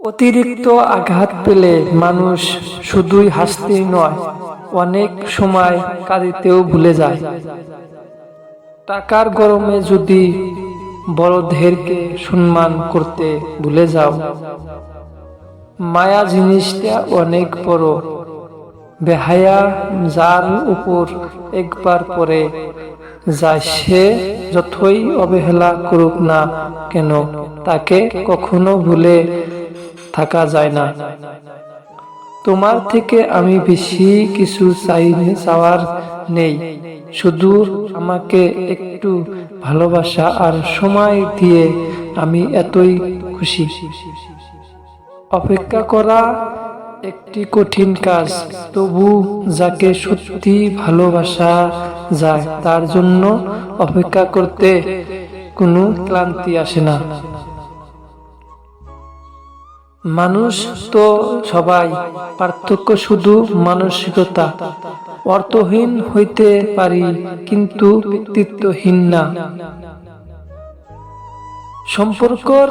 অতিরিক্ত আঘাত পেলে মানুষ শুধুই হাসতেই নয়, অনেক সময় কাঁদিতেও ভুলে যায়। টাকার গরমে যদি বড়দেরকে সম্মান করতে ভুলে যাও, মায়া জিনিসটা অনেক বড়। বেহায়া যার উপর একবার পরে যায়, সে যতই অবহেলা করুক না কেন, তাকে কখনো ভুলে থাকা যায় না। তোমার থেকে আমি বেশি কিছু চাওয়ার নেই। শুধু আমাকে একটু ভালোবাসা আর সময় দিয়ে আমি এতই খুশি। অপেক্ষা করা একটি কঠিন কাজ, তবু যাকে সত্যি ভালোবাসা যায়, তার জন্য অপেক্ষা করতে কোনো ক্লান্তি আসে না। মানুষ তো সবাই পার্থক্য শুধু মানসিকতা। অর্থহীন হইতে পারি, কিন্তু ব্যক্তিত্বহীন না। সম্পর্কর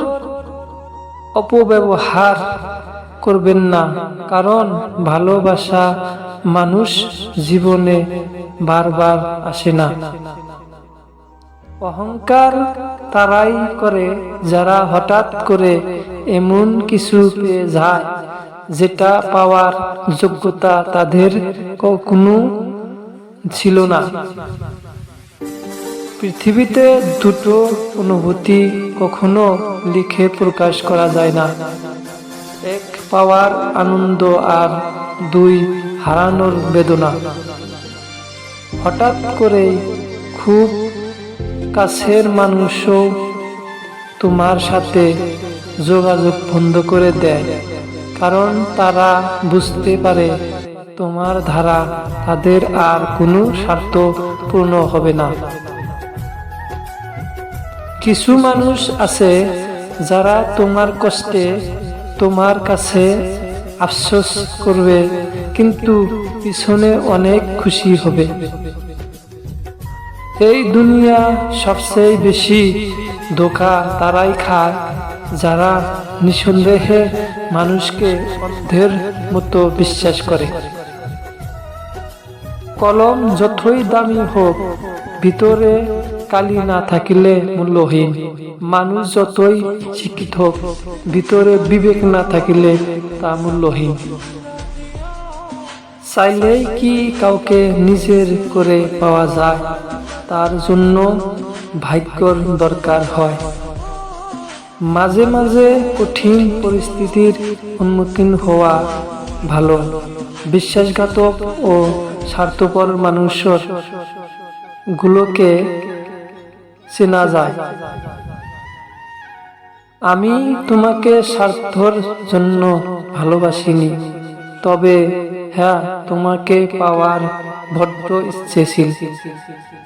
অপব্যবহার করবেন না, কারণ ভালোবাসা মানুষ জীবনে বারবার আসে না। অহংকার তারাই করে, যারা হঠাৎ করে এমন কিছু পেয়ে যায় যেটা পাওয়ার যোগ্যতা তাদের কখনো ছিল না। পৃথিবীতে দুটো অনুভূতি কখনো লিখে প্রকাশ করা যায় না। এক পাওয়ার আনন্দ আর দুই হারানোর বেদনা। হঠাৎ করে খুব কাছের মানুষও তোমার সাথে যোগাযোগ বন্ধ করে দেয়। কারণ তারা বুঝতে পারে তোমার ধারা তাদের আর কোনো স্বার্থ পূর্ণ হবে না। কিছু মানুষ আছে যারা তোমার কষ্টে তোমার কাছে আফসোস করবে, কিন্তু পিছনে অনেক খুশি হবে। এই দুনিয়া সবচেয়ে বেশি ধোকা তারাই খায়। যারা নিঃসন্দেহে মানুষকে অন্ধের মতো বিশ্বাস করে। কলম যতই দামি হোক, ভিতরে কালি না থাকিলে মূল্যহীন। মানুষ যতই শিক্ষিত হোক, ভিতরে বিবেক না থাকিলে তা মূল্যহীন। চাইলেই কি কাউকে নিজের করে পাওয়া যায়, তার জন্য ভাগ্যর দরকার হয়। মাঝে মাঝে কঠিন পরিস্থিতির সম্মুখীন হওয়া ভালো, বিশ্বাসঘাতক ও স্বার্থপর মানুষের গুলোকে চেনা যায়। আমি তোমাকে স্বার্থর জন্য ভালোবাসিনি, তবে হ্যাঁ তোমাকে পাওয়ার বড্ড ইচ্ছে ছিল।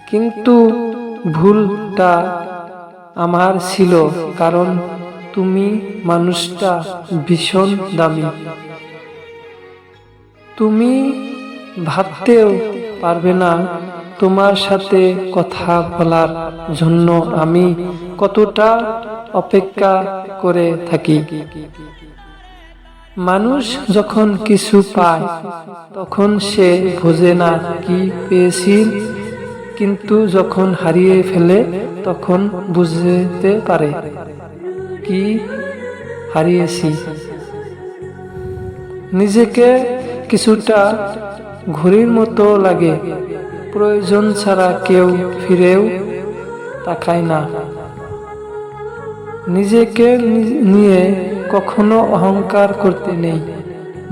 কিন্তু ভুলটা আমার ছিল, কারণ তুমি মানুষটা ভীষণ দামি। তুমি ভাবতেও পারবে না তোমার সাথে কথা বলার জন্য আমি কতটা অপেক্ষা করে থাকি। মানুষ যখন কিছু পায়, তখন সে বোঝে না কি পেয়েছিল কিন্তু যখন হারিয়ে ফেলে তখন বুঝতে পারে, কি হারিয়েছি? নিজেকে কিছুটা ঘুড়ির মতো লাগে, প্রয়োজন ছাড়া কেউ ফিরেও তাকায় না। নিজেকে নিয়ে কখনো অহংকার করতে নেই,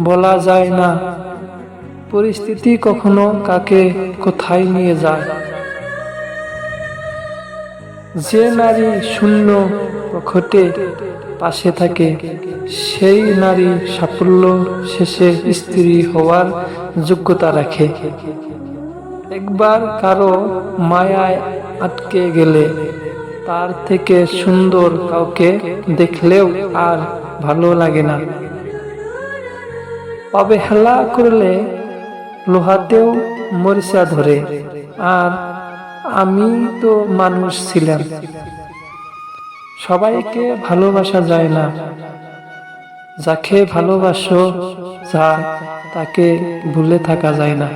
বলা যায় না, পরিস্থিতি কখনো কাকে কোথায় নিয়ে যায়। যে নারী শূন্য প্রখটে পাশে থাকে, সেই নারী সাফল্য শেষে স্ত্রী হওয়ার যোগ্যতা রাখে। একবার কারও মায়ায় আটকে গেলে তার থেকে সুন্দর কাউকে দেখলেও আর ভালো লাগে না। অবহেলা করলে লোহাতেও মরিচা ধরে, আর আমি তো মানুষ ছিলাম। সবাইকে ভালোবাসা যায় না। যাকে ভালোবাসো, যা তাকে ভুলে থাকা যায় না।